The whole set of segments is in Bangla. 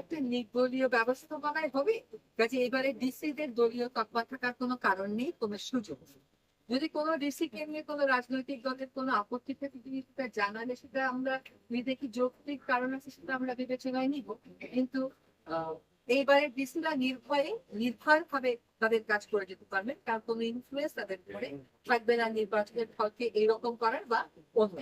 একটা নির্দলীয় ব্যবস্থাপনায় হবে। কাজে এবারে ডিসিদের দলীয় তৎপর থাকার কোনো কারণ নেই, কোনো সুযোগ যদি কোনো ডিসি কে নিয়ে কোনো রাজনৈতিক দলের কোনো আপত্তি থাকে, তিনি সেটা জানালে সেটা আমরা নিজে কি যৌক্তিক কারণ আছে সেটা আমরা বিবেচনায় নিব। কিন্তু এইবারে ডিসিরা নির্ভয়ে নির্ভয় ভাবে তাদের কাজ করে যেতে পারবেন। তার কোনো ইনফ্লুয়েন্স তাদের উপরে থাকবে না নির্বাচনের ফলকে এইরকম করার বা অন্য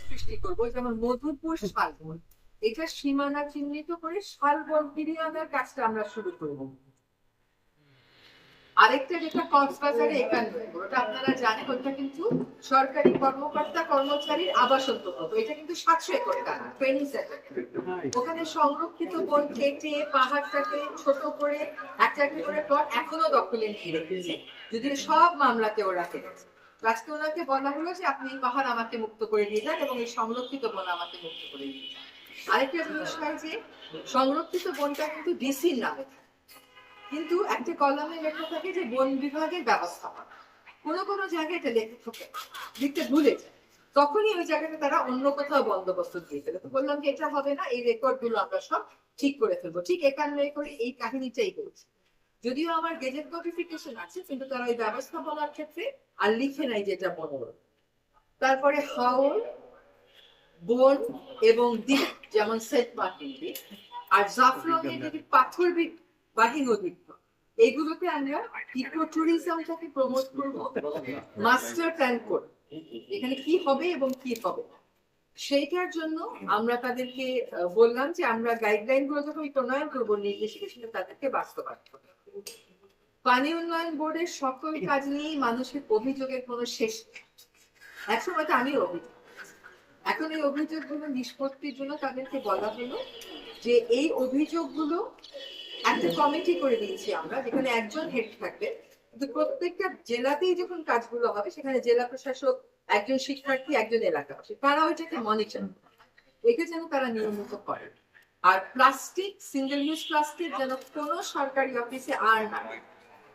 সৃষ্টি করব মধুপুর শালবন এটা সীমানা চিহ্নিত করে শালবন ফিরিয়ে আনার কাজটা আমরা শুরু করব। আরেকটা যেটা কক্সবাজারে একান্ন। ওটা আপনারা জানেন, ওটা কিন্তু সরকারি কর্মকর্তা কর্মচারীর আবাসন প্রকল্প। এটা কিন্তু সাতশো একর টাকা ওখানে সংরক্ষিত বন কেটে, পাহাড়টাকে ছোট করে, একটা একটা করে প্লট এখনও দখলে নিয়ে রেখেছে। যদিও সব মামলাতে ওরা ফেলেছে আজকে ওনাকে বলা হলো যে আপনি এই পাহাড় আমাকে মুক্ত করে নিয়ে যান এবং এই সংরক্ষিত বন আমাকে মুক্ত করে দিয়ে যান। আরেকটা বিষয় যে, সংরক্ষিত বনটা কিন্তু ডিসির নামে থাকে। কিন্তু একটা কলমে লেখা থাকে যে বন বিভাগের ব্যবস্থাপনা। কোনো কোনো জায়গায় এটা লেখা থাকে লিখতে ভুলে যায়। তখনই ওই জায়গাটা তারা অন্য কোথাও বন্দোবস্ত দিয়ে ফেলে। তো বললাম যে এটা হবে না এই রেকর্ডগুলো আমরা সব ঠিক করে ফেলব। ঠিক একান্ন করে এই কাহিনীটাই করেছি যদিও আমার গেজেট নোটিফিকেশন আছে কিন্তু তারা ওই ব্যবস্থাপনার ক্ষেত্রে আর লিখে নাই যেটা মনোরম তারপরে হাওর বন এবং দ্বীপ যেমন সেন্ট মার্টিন দ্বীপ আর জাফলং এর যদি পাথর আমরা ইকো ট্যুরিজমটাকে প্রমোট করব মাস্টার প্ল্যান করব। এখানে কি হবে এবং কি হবে? সেইটার জন্য আমরা তাদেরকে বললাম যে আমরা গাইডলাইনগুলো যখন প্রণয়ন করব সেটা তাদেরকে বাস্তবায়ন করতে হবে। পানি উন্নয়ন বোর্ডের সকল কাজ নিয়েই মানুষের অভিযোগের কোনো শেষ নেই। একসময় তো আমি অভিযোগ। এখন এই অভিযোগগুলো নিষ্পত্তির জন্য তাদেরকে বলা হলো যে এই অভিযোগগুলো একটা কমিটি করে দিয়েছি আমরা, যেখানে একজন হেড থাকবে। কিন্তু প্রত্যেকটা জেলাতেই যখন কাজগুলো হবে, সেখানে জেলা প্রশাসক, একজন শিক্ষার্থী, একজন এলাকাবাসী তারা ওইটাকে মনিটর এটা যেন তারা নিয়মিত করে। আর প্লাস্টিক সিঙ্গেল ইউজ প্লাস্টিক যেন কোনো সরকারি অফিসে আর না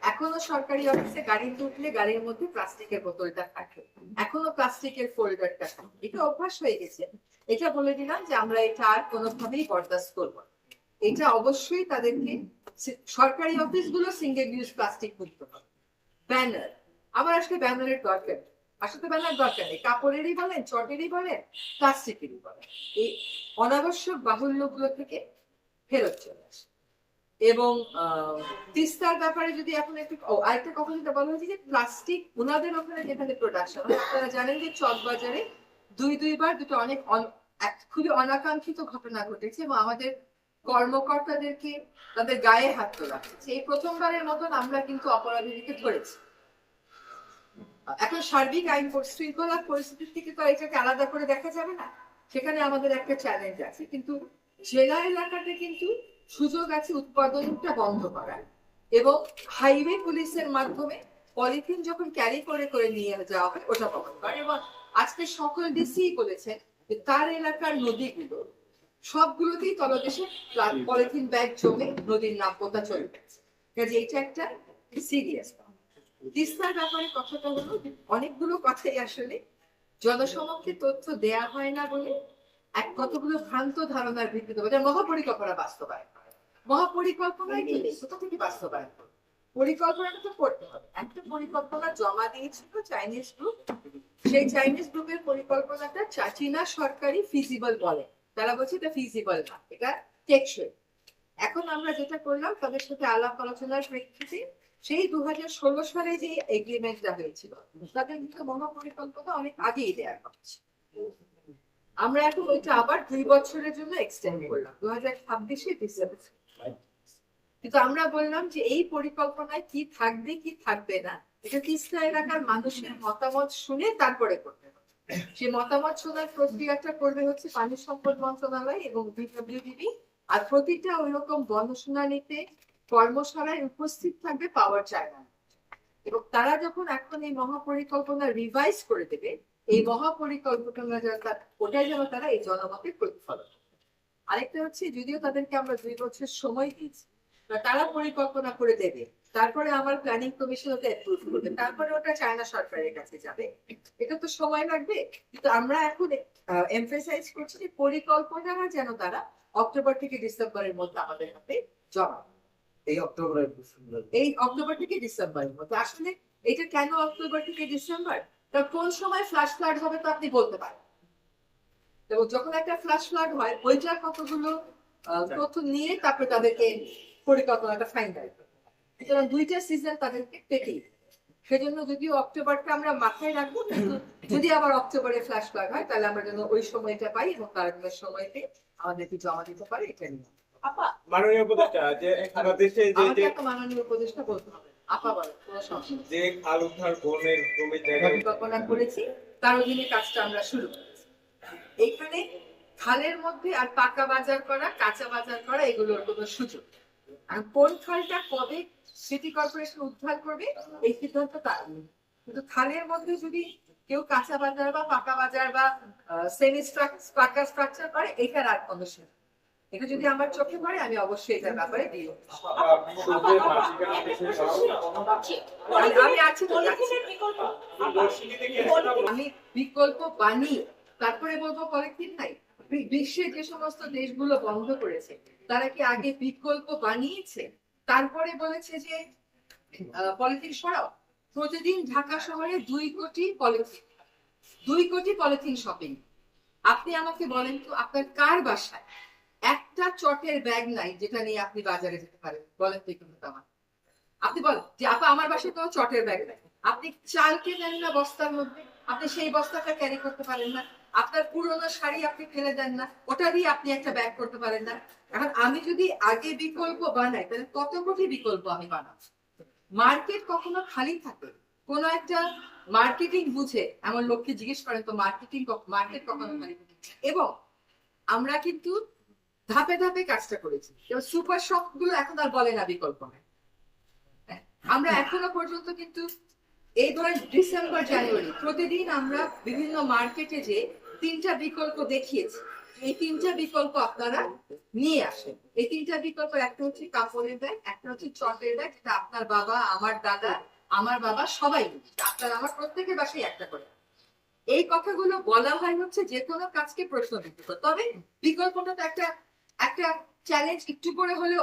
এখনও সরকারি অফিসে গাড়ি উঠলে গাড়ির মধ্যে প্লাস্টিকের বোতলটা থাকে। এখনও প্লাস্টিকের ফোল্ডারটা থাকে। এটা অভ্যাস হয়ে গেছে। এটা বলে দিলাম যে আমরা এটা আর কোনোভাবেই বরদাস্ত করব না। এটা অবশ্যই তাদেরকে সরকারি অফিসগুলো সিঙ্গেল ইউজ প্লাস্টিক মুক্ত হবে ব্যানার আবার আসলে ব্যানারের দরকার। আসলে ব্যানার দরকার নেই। কাপড়েরই বলেন, চটেরই বলেন প্লাস্টিকেরই বলেন। এই অনাবশ্যক বাহুল্যগুলো থেকে ফেরত চলে আসে। এবং তিস্তার ব্যাপারে যদি এখন একটু আরেকটা কথা যেটা বলা হয়েছে যে প্লাস্টিক ওনাদের ওখানে যেখানে প্রোডাকশন হয় জানেন যে চকবাজারে দুই, দুইবার দুটো অনেক খুবই অনাকাঙ্ক্ষিত ঘটনা ঘটেছে এবং আমাদের কর্মকর্তাদেরকে তাদের গায়ে হাত তোলা হয়েছে। এই প্রথমবারের মতন আমরা কিন্তু অপরাধীদেরকে ধরেছি। এখন সার্বিক আইন শৃঙ্খলার পরিস্থিতির থেকে তো এটাকে আলাদা করে দেখা যাবে না। সেখানে আমাদের একটা চ্যালেঞ্জ আছে। কিন্তু জেলা এলাকাতে কিন্তু সুযোগ আছে উৎপাদনটা বন্ধ করার। এবং হাইওয়ে পুলিশের মাধ্যমে পলিথিন যখন ক্যারি করে করে নিয়ে যাওয়া হয়, ওটা বন্ধ করা এবং আজকে সকল ডিসি বলেছেন তার এলাকার নদীগুলো সবগুলোতেই তলদেশে পলিথিন ব্যাগ জমে নদীর নাব্যতা চলে গেছে। কাজে এটা একটা সিরিয়াস তিস্তার ব্যাপারে কথাটা হলো, অনেকগুলো কথাই আসলে জনসমক্ষে তথ্য দেয়া হয় না বলে এক কতগুলো ভ্রান্ত ধারণার ভিত্তিতে মহাপরিকল্পনা বাস্তবায়ন মহাপরিকল্পনায় কি নেই? কোথা থেকে বাস্তবায়ন পরিকল্পনাটা তো করতে হবে। একটা পরিকল্পনা জমা দিয়েছিল চাইনিজ গ্রুপ সেই চাইনিজ গ্রুপের পরিকল্পনাটা চা- চীনা সরকারি ফিজিবল বলে। তারা বলছে এটা ফিজিবল না, এটা টেকসই এখন আমরা যেটা করলাম, তাদের সাথে আলাপ আলোচনার প্রেক্ষিতে সেই দু হাজার ষোলো সালে যে এগ্রিমেন্টটা হয়েছিল, তাদের কিন্তু মহাপরিকল্পনা অনেক আগেই দেওয়া হচ্ছে আমরা এখন ওইটা আবার দুই বছরের জন্য এক্সটেন্ড করলাম দু হাজার ছাব্বিশে ডিসেম্বর কিন্তু আমরা বললাম যে এই পরিকল্পনায় কি থাকবে কি থাকবে না, এটা তিস্তা এলাকার মানুষের মতামত শুনে তারপরে করতে সেই মতামত শোনার প্রক্রিয়াটা করবে হচ্ছে পানি সম্পদ মন্ত্রণালয় এবং বিডব্লিউডিবি আর প্রতিটা ওইরকম গণশুনানিতে কর্মশালায় উপস্থিত থাকবে পাওয়ার চায়না এবং তারা যখন এখন এই মহাপরিকল্পনা রিভাইজ করে দেবে, এই মহাপরিকল্পনা ওটাই যেন তারা এই জনমতের প্রতিফলন আরেকটা হচ্ছে, যদিও তাদেরকে আমরা দুই বছর সময় দিয়েছি তারা পরিকল্পনা করে দেবে তারপরে আমার প্ল্যানিং কমিশন ওটা অ্যাপ্রুভ করবে। তারপরে ওটা চায়না সরকারের কাছে যাবে। এটা তো সময় লাগবে। কিন্তু আমরা এখন এমফেসাইজ করছি যে পরিকল্পনা যেন তারা অক্টোবর থেকে ডিসেম্বরের মধ্যে আমাদের হাতে জমা এই অক্টোবরের এই অক্টোবর থেকে ডিসেম্বরের মধ্যে। আসলে এটা কেন অক্টোবর থেকে ডিসেম্বর? তা কোন সময় ফ্ল্যাশ ফ্লাড হবে তো আপনি বলতে পারেন। এবং যখন একটা ফ্ল্যাশ ফ্লাড হয় ওইটার কতগুলো তথ্য নিয়ে তারপরে তাদেরকে পরিকল্পনাটা ফাইনাল সুতরাং দুইটা সিজন তাদেরকে পেতেই সেজন্য যদিও অক্টোবরটা আমরা মাথায় রাখব কিন্তু যদি আবার অক্টোবরে ফ্ল্যাশ ফ্লাড হয় তাহলে আমরা যেন ওই সময়টা পাই এবং তার সময়তে আমাদেরকে জমা দিতে পারে এটা নিয়ে। আপা মাননীয় উপদেষ্টা যে দেশে যে যে মাননীয় উপদেশটা বলতে হবে। আপা বলে কোনো সমস্যা যে খাল উদ্ধার বনের জমির জায়গায় পরিকল্পনা করেছি তার অধীনে কাজটা আমরা শুরু করেছি। এখানে খালের মধ্যে আর পাকা বাজার করা কাঁচা বাজার করা এগুলোর কোনো সুযোগ আর কোন খালটা কবে সিটি কর্পোরেশন উদ্ধার করবে এই সিদ্ধান্ত তার নেই। কিন্তু খালের মধ্যে যদি কেউ কাঁচা বাজার বা পাকা বাজার বা সেমি পাকা স্ট্রাকচার করে এটার আর কোনো এটা যদি আমার চোখে পড়ে আমি অবশ্যই এটার ব্যাপারে দিয়ে আমি- আমি আছি আমি বিকল্প বানিয়ে তারপরে বলব পলিথিন নাই। বিশ্বের যে সমস্ত দেশগুলো বন্ধ করেছে তারা কি আগে বিকল্প বানিয়েছে? তারপরে বলেছে যে পলিথিন সরাও। প্রতিদিন ঢাকা শহরে দুই কোটি পলিথিন, দুই কোটি পলিথিন শপিং আপনি আমাকে বলেন তো, আপনার কার বাসায়? একটা চটের ব্যাগ নাই যেটা নিয়ে আপনি বাজারে যেতে পারেন। বলেন তো একটু আমার। আপনি বলেন, যে আপা, আমার বাসায় কোনো চটের ব্যাগ নাই। আপনি চাল কেনেন না বস্তার মধ্যে? আপনি সেই বস্তাটা ক্যারি করতে পারেন না? আপনার পুরোনো শাড়ি আপনি ফেলে দেন না ওটা দিয়ে আপনি একটা ব্যাগ করতে পারেন না। এখন আমি যদি আগে বিকল্প বানাই তাহলে কত কোটি বিকল্প আমি বানাবো? মার্কেট কখনো খালি থাকে। কোন একটা মার্কেটিং বুঝে এমন লোককে জিজ্ঞেস করেন তো মার্কেটিং মার্কেট কখনো খালি থাকে? এবং আমরা কিন্তু ধাপে ধাপে কাজটা করেছি। সুপার শপগুলো এখন আর বলে না বিকল্প নাই। আমরা এখনও পর্যন্ত কিন্তু এই ধরেন ডিসেম্বর জানুয়ারি প্রতিদিন আমরা বিভিন্ন মার্কেটে যে তিনটা বিকল্প দেখিয়েছি। এই তিনটা বিকল্প আপনারা নিয়ে আসেন। এই তিনটা বিকল্প, একটা হচ্ছে কাপড়ের ব্যাগ একটা হচ্ছে চটের ব্যাগ যেটা আপনার বাবা, আমার দাদা, আমার বাবা সবাই। আপনার আমার প্রত্যেকের বাসায় একটা করে। এই কথাগুলো বলা হয় হচ্ছে যে কোনো কাজকে প্রশ্ন তবে বিকল্পটা তো একটা একটা চ্যালেঞ্জ একটু করে হলেও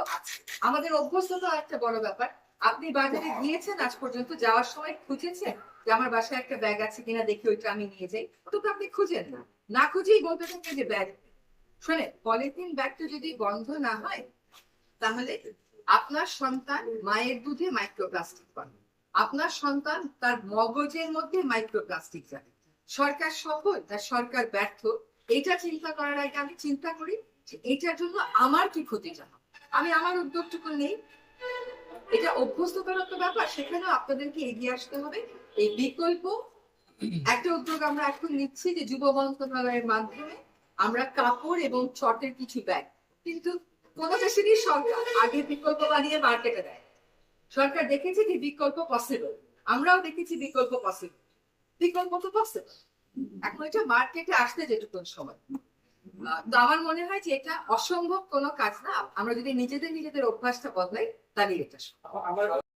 আমাদের অভ্যস্ততা একটা বড় ব্যাপার। আপনি বাজারে গিয়েছেন আজ পর্যন্ত, যাওয়ার সময় খুঁজেছেন? যে আমার বাসায় একটা ব্যাগ আছে কিনা দেখি ওইটা আমি নিয়ে যাই। ওটা তো আপনি খুঁজেন না। না খুঁজেই বলতে থাকেন যে ব্যাগ শোনে পলিথিন ব্যাগটা যদি বন্ধ না হয়, তাহলে আপনার সন্তান মায়ের দুধে মাইক্রোপ্লাস্টিক পাবে। আপনার সন্তান তার মগজের মধ্যে মাইক্রোপ্লাস্টিক যাবে। সরকার সফল তার সরকার ব্যর্থ এটা চিন্তা করার আগে আমি চিন্তা করি এটার জন্য আমার কি ক্ষতি জানা? আমি আমার উদ্যোগটুকু নেই এটা অভ্যস্ততার একটা ব্যাপার, সেখানেও আপনাদেরকে এগিয়ে আসতে হবে। এই বিকল্প একটা উদ্যোগ আমরা এখন নিচ্ছি যে যুব মন্ত্রণালয়ের মাধ্যমে আমরা কাপড় এবং চটের কিছু ব্যাগ। কিন্তু কোন দেশেরই সরকার আগে বিকল্প বানিয়ে মার্কেটে দেয়। সরকার দেখেছে যে বিকল্প পসিবল আমরাও দেখেছি বিকল্প পসিবল বিকল্প তো পসিবল এখন এটা মার্কেটে আসতে যেটুকুন সময়। তো আমার মনে হয় যে এটা অসম্ভব কোনো কাজ না। আমরা যদি নিজেদের নিজেদের অভ্যাসটা বদলাই তাহলে এটা